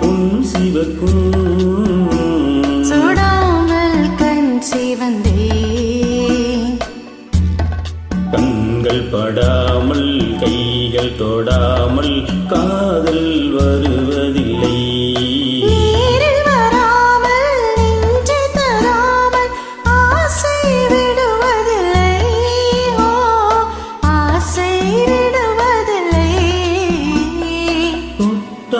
பொன் சிவக்கும் சுடாமல் கண் சிவந்தே. கண்கள் படாமல் கைகள் தொடாமல் காதல் வருவதில்லை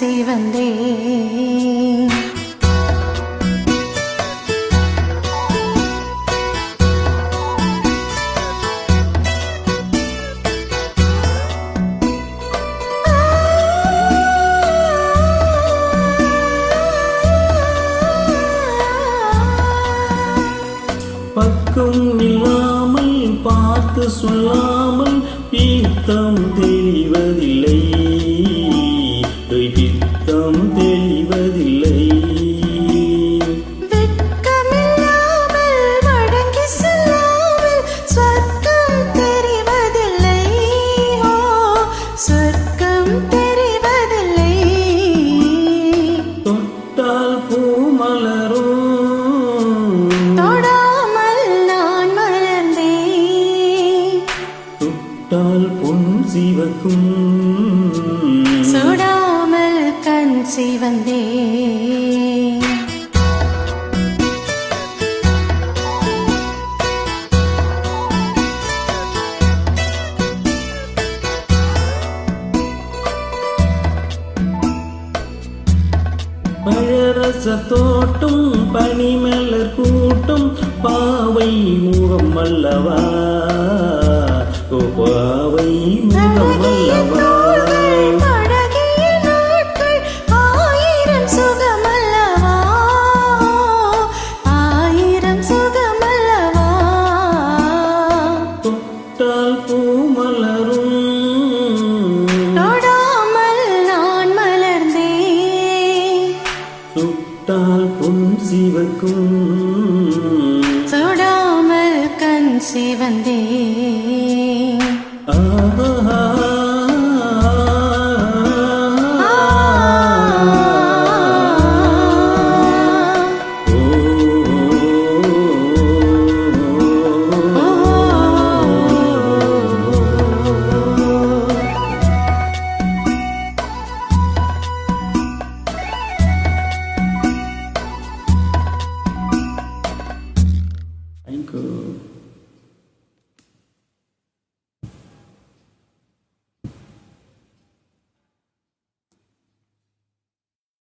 செய்வந்தே சிவந்தேன். பக்கம் இல்லாமல் பார்த்து சொல்லாமல் பீத்தம் தெளிவதில்லை Do கண் சிவந்தேன் பழரச தோட்டம் பனிமலர் கூட்டும் பாவை முகம் அல்லவா? பாவை முகம் அல்லவா?